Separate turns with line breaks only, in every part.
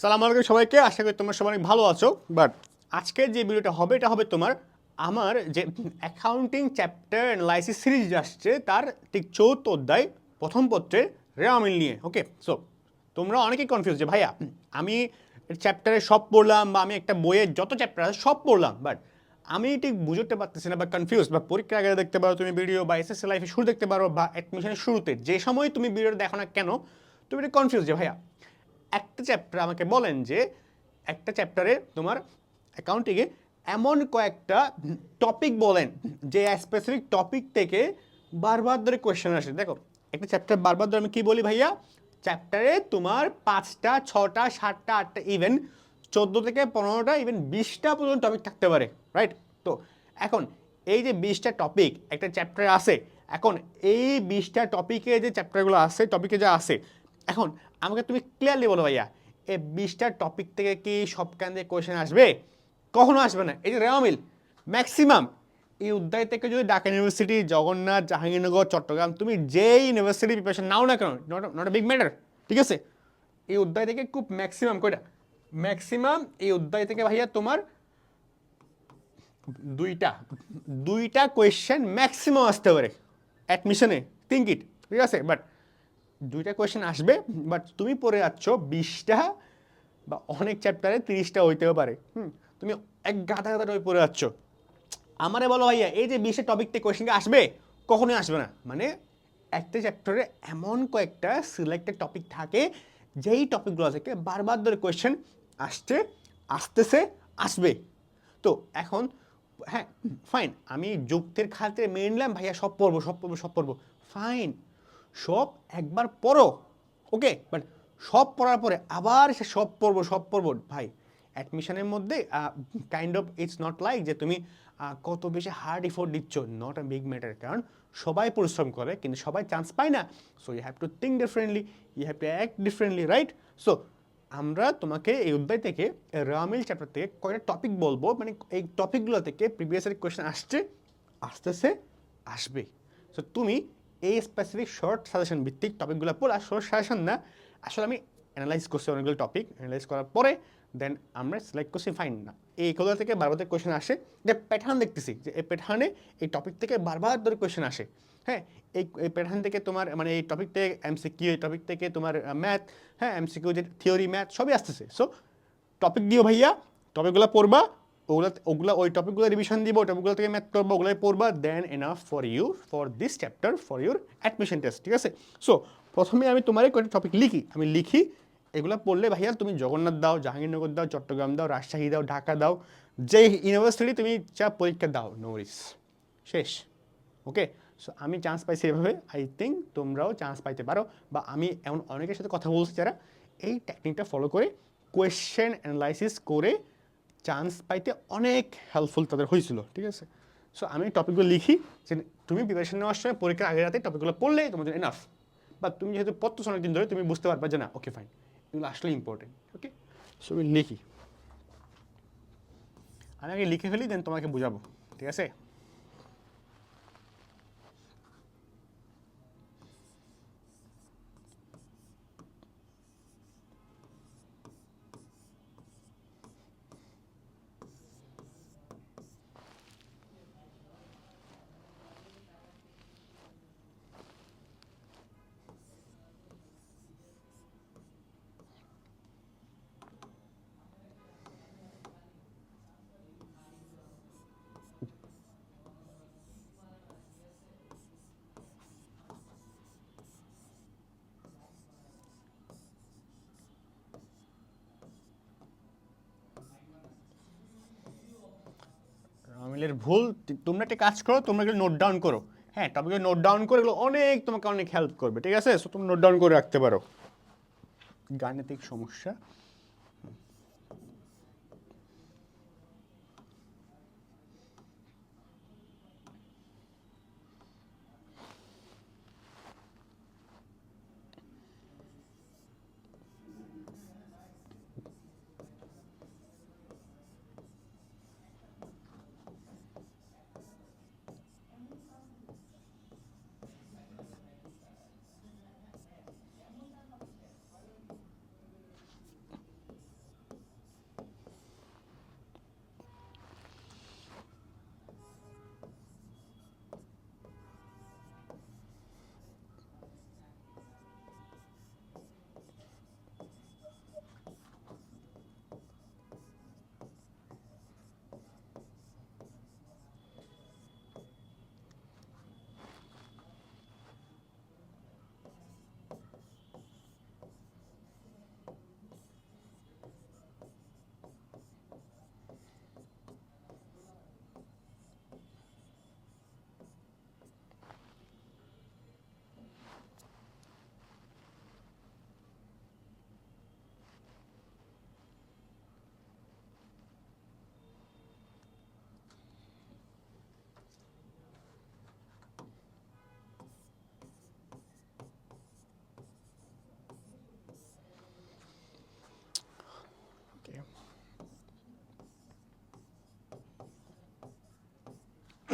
সালাম আলাইকুম সবাইকে, আশা করি তোমরা সবাই ভালো আছো। বাট আজকের যে ভিডিওটা হবে, এটা হবে তোমার আমার যে অ্যাকাউন্টিং চ্যাপ্টার অ্যানালাইসিস সিরিজ আসছে, তার ঠিক চৌথ অধ্যায়, প্রথম পত্রের রেওয়ামিল নিয়ে ওকে সো তোমরা অনেকেই কনফিউজ যে, ভাইয়া, আমি চ্যাপ্টারে সব পড়লাম বা আমি একটা বইয়ের যত চ্যাপ্টার আছে সব পড়লাম বাট আমি ঠিক বুঝতে পারতেছি না বা কনফিউজ বা পরীক্ষার আগে দেখতে পারো তুমি ভিডিও বা এস এসএসসি লাইফে শুরু দেখতে পারো বা অ্যাডমিশনের শুরুতে, যে সময় তুমি ভিডিওটা দেখো না কেন, তুমি এটা কনফিউজ যে, ভাইয়া একটা চ্যাপ্টার আমাকে বলেন যে, একটা চ্যাপ্টারে তোমার অ্যাকাউন্টিংয়ে এমন কয়েকটা টপিক বলেন, যে স্পেসিফিক টপিক থেকে বারবার ধরে কোয়েশ্চেন আসে। দেখো, একটা চ্যাপ্টার বারবার ধরে আমি কী বলি ভাইয়া? চ্যাপ্টারে তোমার পাঁচটা, ছটা, সাতটা, আটটা ইভেন চোদ্দ থেকে পনেরোটা ইভেন বিশটা পর্যন্ত টপিক থাকতে পারে রাইট তো এখন এই যে বিশটা টপিক একটা চ্যাপ্টারে আছে, এখন এই বিশটা টপিকে যে চ্যাপ্টারগুলো আছে টপিকে যা আছে, এখন আমাকে তুমি ক্লিয়ারলি বলো ভাইয়া এই বিশটা টপিক থেকে কি সব কান্দে কোয়েশ্চেন আসবে? কখনো আসবে না। এই যে রেওয়ামিল ম্যাক্সিমাম এই উদ্যায় থেকে যদি ঢাকা ইউনিভার্সিটি জগন্নাথ, জাহাঙ্গীরনগর, চট্টগ্রাম, তুমি যেই ইউনিভার্সিটি প্রিপারেশন নাও না কেন নট নট বিগ ম্যাটার ঠিক আছে? এই অধ্যায় থেকে খুব ম্যাক্সিমাম কয়টা ম্যাক্সিমাম এই অধ্যায় থেকে ভাইয়া তোমার দুইটা দুইটা কোয়েশ্চেন ম্যাক্সিমাম আসতে পারে। অ্যাডমিশনে থিঙ্ক ইট ঠিক আছে? বাট দুইটা কোয়েশ্চেন আসবে বাট তুমি পড়ে যাচ্ছ বিশটা বা অনেক চ্যাপ্টারে তিরিশটা হইতেও পারে। হুম, তুমি এক গাদা গাদা টপিক পড়ে যাচ্ছ। আমারে বলো ভাইয়া, এই যে বিশের টপিক থেকে কোয়েশ্চেন আসবে? কখনোই আসবে না। মানে একটা চ্যাপ্টারে এমন কয়েকটা সিলেক্টেড টপিক থাকে, যেই টপিকগুলো থেকে বারবার ধরে কোয়েশ্চেন আসছে, আসতেছে, আসবে। তো এখন হ্যাঁ ফাইন আমি যুক্তির খাতে মেনে নিলাম, ভাইয়া সব পড়ব সব পড়ব সব পড়ব। ফাইন সব একবার পড়ো ওকে বাট সব পড়ার পরে আবার সে সব পড়ব সব পড়ব। ভাই অ্যাডমিশনের মধ্যে kind of it's not like যে তুমি কত বেশি হার্ড ইফোর্ট দিচ্ছ নট আ বিগ ম্যাটার কারণ সবাই পরিশ্রম করে, কিন্তু সবাই চান্স পায় না। So you have to think differently you have to act differently right so আমরা তোমাকে এই অধ্যায় থেকে রামিল চ্যাপ্টার থেকে কয়েকটা টপিক বলব মানে এই টপিকগুলো থেকে প্রিভিয়াস ইয়ার কোয়েশ্চেন আসছে, আসতেছে আসবে সো তুমি এই স্পেসিফিক শর্ট সাজেশন ভিত্তিক টপিকগুলো পড়া শর্ট সাজেশন না। আসলে আমি অ্যানালাইজ করছি অনেকগুলো টপিক অ্যানালাইজ করার পরে দেন আমরা সিলেক্ট করছি ফাইন না। এই এইগুলো থেকে বারবার কোয়েশ্চেন আসে। যে প্যাটার্ন দেখতেছি, যে এই প্যাটার্নে এই টপিক থেকে বারবার ধরে কোয়েশ্চেন আসে। হ্যাঁ এই এই প্যাটার্ন থেকে তোমার মানে এই টপিক থেকে এমসিকিউ এই টপিক থেকে তোমার ম্যাথ হ্যাঁ এমসিকিউ যে থিওরি ম্যাথ সবই আসতেছে। সো টপিক দিও ভাইয়া টপিকগুলো পড়বা। ওগুলো ওগুলো, ওই টপিকগুলো রিভিশন দিব, ওই টপিকগুলো থেকে ম্যাথ করব, ওগুলোই পড়বা then enough for you for this chapter for your admission test ঠিক আছে? সো প্রথমে আমি তোমার কয়েকটা টপিক লিখি। আমি লিখি, এগুলো পড়লে ভাইয়া তুমি জগন্নাথ দাও, জাহাঙ্গীরনগর দাও, চট্টগ্রাম দাও, রাজশাহী দাও, ঢাকা দাও যে ইউনিভার্সিটি তুমি যা পরীক্ষা দাও নোরিস শেষ। ওকে সো আমি চান্স পাইছি এভাবে। আই থিঙ্ক তোমরাও চান্স পাইতে পারো। বা আমি এমন অনেকের সাথে কথা বলছি যারা এই টেকনিকটা ফলো করে কোয়েশ্চেন অ্যানালাইসিস করে চান্স পাইতে অনেক হেল্পফুল তাদের হয়েছিল, ঠিক আছে? সো আমি টপিকগুলো লিখি যে তুমি প্রিপারেশন নেওয়ার সময় পরীক্ষার আগের রাতে টপিকগুলো পড়লে তোমাদের এনাফ বা তুমি যেহেতু পড়তো অনেক দিন ধরে, তুমি বুঝতে পারবে যে না ওকে ফাইন এগুলো আসলে ইম্পর্টেন্ট ওকে সো আমি লিখি। আমি আগে লিখে ফেলি দেন তোমাকে বুঝাবো, ঠিক আছে? আমিলের ভুল, তোমরা একটা কাজ করো, তোমরা নোট ডাউন করো। হ্যাঁ টপিকে নোট ডাউন করে এগুলো অনেক তোমাকে অনেক হেল্প করবে, ঠিক আছে? সো তুমি নোট ডাউন করে রাখতে পারো। গাণিতিক সমস্যা।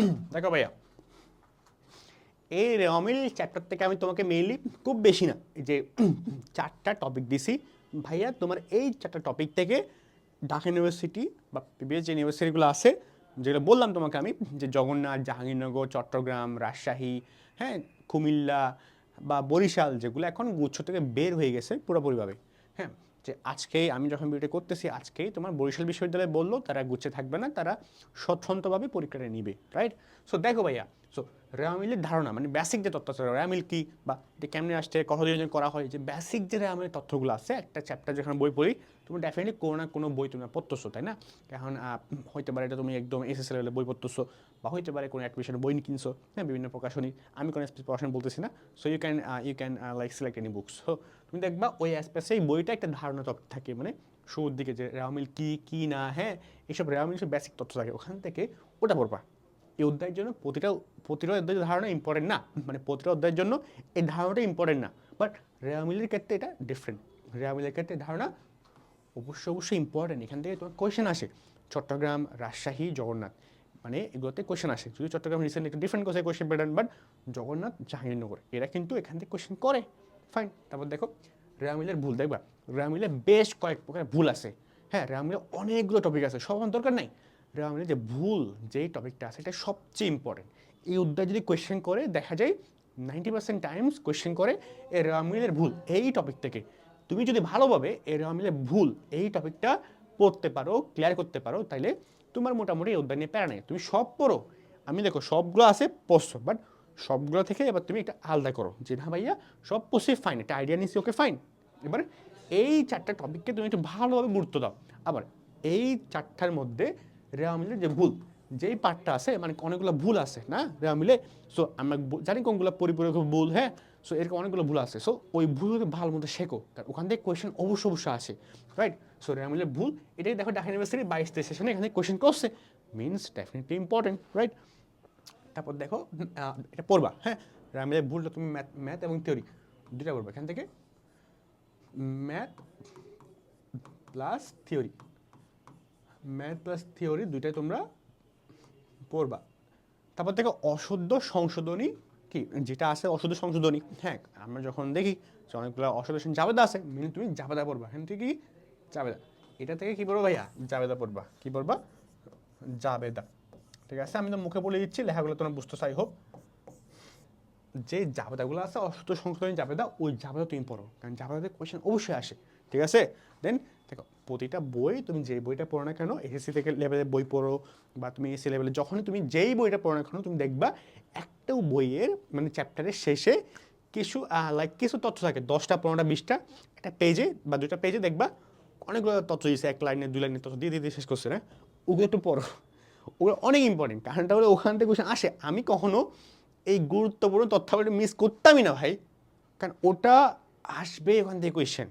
দেখো ভাইয়া এই রেওয়ামিল চ্যাপ্টার থেকে আমি তোমাকে মেইনলি খুব বেশি না, এই যে চারটা টপিক দিছি। ভাইয়া, তোমার এই চারটা টপিক থেকে ঢাকা ইউনিভার্সিটি বা প্রিভিয়াস যে ইউনিভার্সিটিগুলো আছে, যেগুলো বললাম তোমাকে আমি, যে জগন্নাথ, জাহাঙ্গীরনগর, চট্টগ্রাম, রাজশাহী হ্যাঁ কুমিল্লা বা বরিশাল, যেগুলো এখন গুচ্ছ থেকে বের হয়ে গেছে পুরোপুরিভাবে হ্যাঁ। যে আজকেই আমি যখন ভিডিও করতেছি, আজকেই তোমার বরিশাল বিশ্ববিদ্যালয় বলল, তারা গুচ্ছে থাকবে না, তারা স্বচ্ছন্দভাবে পরীক্ষাটা নিবে রাইট সো দেখো ভাইয়া সো রেয়ামিলের ধারণা মানে বেসিক যে তথ্য আছে রেয়ামিল কী, বা এটা কেমনে আসছে কতদিন করা হয়, যে বেসিক যে রেয়ামিলের তথ্যগুলো আছে, একটা চ্যাপ্টার যখন বই পড়ি তুমি ডেফিনেটলি কোনো না কোনো বই তুমি পড়তেছো, তাই না? এখন হইতে পারে এটা তুমি একদম এসএসএল লেভেলে বই পড়তেছো, বা হইতে পারে কোনো অ্যাডমিশন বই কিনছো হ্যাঁ বিভিন্ন প্রকাশনী, আমি কোনো প্রকাশন বলতেছি না so you can you can like select any books so তুমি দেখবা ওই অ্যাসপেসে এই বইটা একটা ধারণা তথ্য থাকে মানে শুরুর দিকে যে রেয়ামিল কি কি না হ্যাঁ এইসব রেয়ামিল সব বেসিক তথ্য থাকে, ওখান থেকে ওটা পড়বা। এই অধ্যায়ের জন্য প্রতিটা প্রতিটা অধ্যায়ের ধারণা ইম্পর্টেন্ট না মানে প্রতিটা অধ্যায়ের জন্য এই ধারণাটা ইম্পর্টেন্ট না বাট রেয়ামিলের ক্ষেত্রে এটা ডিফারেন্ট রেয়ামিলের ক্ষেত্রে ধারণা অবশ্যই অবশ্যই ইম্পর্টেন্ট এখান থেকে তোমার কোয়েশ্চেন আসে, চট্টগ্রাম, রাজশাহী, জগন্নাথ মানে এগুলোতে কোয়েশ্চেন আসে। যদি চট্টগ্রাম রিসেন্ট একটু ডিফারেন্ট কোথায় question pattern but Jagannath, Jahangirnagar, এরা কিন্তু এখান থেকে কোয়েশ্চেন করে। ফাইন তারপর দেখো, রেয়ামিলের ভুল, দেখবা রেয়ামিলের বেশ কয়েক প্রকার ভুল আছে। হ্যাঁ রেয়ামিলের অনেকগুলো টপিক আছে, সব দরকার নাই। রেয়ামিলের যে ভুল, যেই টপিকটা আছে, এটা সবচেয়ে ইম্পর্টেন্ট এই অধ্যায় যদি কোয়েশ্চেন করে, দেখা যায় নাইনটি পার্সেন্ট টাইমস কোয়েশ্চেন করে এই রেয়ামিলের ভুল, এই টপিক থেকে। তুমি যদি ভালোভাবে এই রেয়ামিলের ভুল, এই টপিকটা পড়তে পারো ক্লিয়ার করতে পারো, তাইলে তোমার মোটামুটি এই অধ্যায় নিয়ে প্যারা নেই। তুমি সব পড়ো। আমি দেখো, সবগুলো আছে, পড়ছো বাট সবগুলো থেকে এবার তুমি একটা আলাদা করো। যে না ভাইয়া, সব পড়ছি ফাইন একটা আইডিয়া নিয়েছি ওকে ফাইন এবার এই চারটা টপিককে তুমি একটু ভালোভাবে গুরুত্ব দাও। আবার এই চারটার মধ্যে রেওয়ামিলের যে ভুল, যেই পার্টটা আছে মানে অনেকগুলো ভুল আছে, না? রেওয়ামিলে সো আমরা জানি কোনগুলো পরিপূরক ভুল হ্যাঁ? সো এরকম অনেকগুলো ভুল আছে। সো ওই ভুলগুলোকে ভালো মতো শেখো, কারণ ওখান থেকে কোয়েশ্চেন অবশ্য অবশ্য আসে রাইট সো রেওয়ামিলের ভুল, এটাই দেখো ঢাকা ইউনিভার্সিটি বাইশ সেশনে এখান থেকে কোয়েশ্চেন করছে। মিনস ডেফিনেটলি ইম্পর্টেন্ট রাইট তারপর দেখো এটা পড়বা হ্যাঁ? রামিলের ভুলটা তুমি ম্যাথ ম্যাথ এবং থিওরি দুটা পড়বা, এখান থেকে। Math plus theory math plus theory দুইটাই তোমরা পড়বা। তারপর থেকে অশুদ্ধ সংশোধনী কি? যেটা আছে অশুদ্ধ সংশোধনী হ্যাঁ? আমরা যখন দেখি যে অনেকগুলো অশুদ্ধ জাবেদা আছে, মিনি তুমি জাবেদা পড়বা, এখান থেকে কি? জাবেদা। এটা থেকে কি পড়ব ভাইয়া? জাবেদা পড়বা। কি পড়বা? জাবেদা। ঠিক আছে? আমি তো মুখে বলে দিচ্ছি, লেখাগুলো তোমরা বুঝতে চাই, হোক। যে জাবেদাগুলো আছে অসুস্থ সংশোধনী জাবেদা, ওই জাবেদা তুমি পড়ো। কারণ জাবেদাতে কোয়েশ্চেন অবশ্যই আসে, ঠিক আছে? দেন দেখো, প্রতিটা বই তুমি যে বইটা পড়ো না কেন এসএসসি থেকে লেভেলের বই পড়ো, বা তুমি এসসি লেভেলে যখনই তুমি যেই বইটা পড়ো না কেন, তুমি দেখবা একটাও বইয়ের মানে চ্যাপ্টারের শেষে কিছু লাইক কিছু তথ্য থাকে। দশটা, পনেরোটা, বিশটা, একটা পেজে বা দুটা পেজে দেখবা অনেকগুলো তথ্য দিয়েছে এক লাইনে, দুই লাইনের তথ্য দিয়ে দিয়ে দিয়ে শেষ করছে না ওগুলো একটু পড়ো। ওগুলো অনেক ইম্পর্টেন্ট কারণটা হলো ওখান থেকে কোশ্চেন আসে। আমি কখনো এই গুরুত্বপূর্ণ তথ্যাবলী মিস করতামই না ভাই। কারণ ওটা আসবে ওখান থেকে কোয়েশ্চেন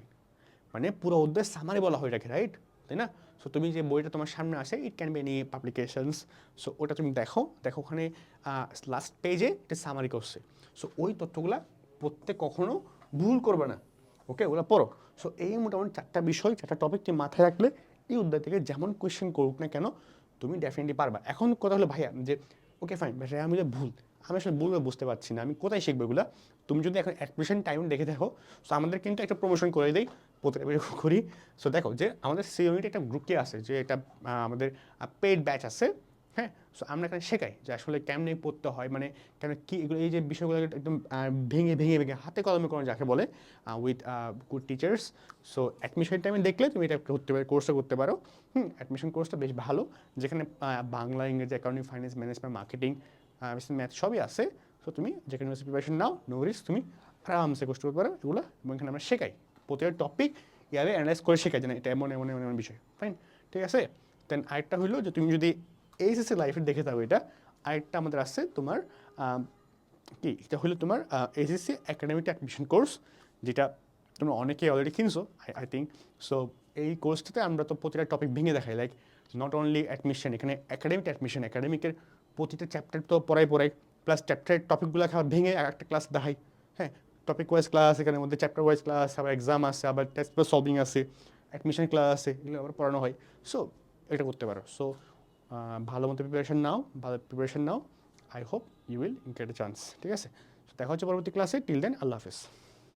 মানে পুরো অধ্যায় সামারি বলা হয়ে রাখে রাইট তাই না? সো তুমি যে বইটা তোমার সামনে আসে it can be any publications so ওটা তুমি দেখো। দেখো ওখানে লাস্ট পেজে এটা সামারি করছে। সো ওই তথ্যগুলা প্রত্যেক কখনো ভুল করবে না। ওকে ওগুলো পড়ো। সো এই মোটামুটি চারটা বিষয়, চারটা টপিক তুমি মাথায় রাখলে এই অধ্যায় থেকে যেমন কোয়েশ্চেন করুক না কেন তুমি ডেফিনেটলি পারবা। এখন কথা হলো, ভাইয়া, যে ওকে ফাইন আমি ভুল। আমি আসলে ভুল বুঝতে পারছি না। আমি কোথায় শিখব এগুলো? তুমি যদি এখন অ্যাডমিশন টাইম দেখে দেখো সো আমাদের কিন্তু একটা প্রমোশন করে দেই করি। সো দেখো যে, আমাদের সি একটা গ্রুপকে আছে, যে একটা আমাদের পেড ব্যাচ আছে। হ্যাঁ সো আমরা এখানে শেখাই যে আসলে কেমনে পড়তে হয় মানে কেন কি এগুলো, এই যে বিষয়গুলো একদম ভেঙে ভেঙে ভেঙে হাতে কলমে কোনো যাকে বলে with good teachers so admission টাইমে দেখলে তুমি এটা করতে পারো কোর্সটা করতে পারো। হুম অ্যাডমিশন কোর্সটা বেশ ভালো। যেখানে বাংলা, ইংরেজি accounting finance management marketing math সবই আছে। সো তুমি যেখানে প্রিপারেশন নাও নো রিস্ক তুমি আরামসে কোর্স করতে পারো এগুলো। এবং এখানে আমরা শেখাই। প্রতিটা টপিক ইয়াবে অ্যানালাইজ করে শেখাই যে না এটা এমন এমন এমন এমন বিষয়। ফাইন ঠিক আছে? দেন আরেকটা হলো যে তুমি যদি এইচএসসি লাইফে দেখে থাকো এটা। আরেকটা আমাদের আছে তোমার কি? এটা হলো তোমার এসএসসি একাডেমিক অ্যাডমিশন কোর্স যেটা তোমরা অনেকে অলরেডি কিনছো আই আই থিঙ্ক সো এই কোর্সটাতে আমরা তো প্রতিটা টপিক ভেঙে দেখাই লাইক নট অনলি অ্যাডমিশন এখানে একাডেমিক অ্যাডমিশন একাডেমিকের প্রতিটা চ্যাপ্টার তো পড়াই পড়াই প্লাস চ্যাপ্টারের টপিকগুলো খাবার ভেঙে একটা ক্লাস দেখাই। হ্যাঁ টপিক ওয়াইজ ক্লাস এখানে মধ্যে চ্যাপ্টার ওয়াইজ ক্লাস আবার এক্সাম আছে, আবার টেস্ট সলভিং আছে অ্যাডমিশন ক্লাস আছে, এগুলো আবার পড়ানো হয়। সো এটা করতে পারো। সো ভালো মতো প্রিপারেশান নাও, ভালো preparation now. I hope you will get a chance ঠিক আছে? দেখা হচ্ছে পরবর্তী ক্লাসে টিল দেন আল্লাহ হাফেজ।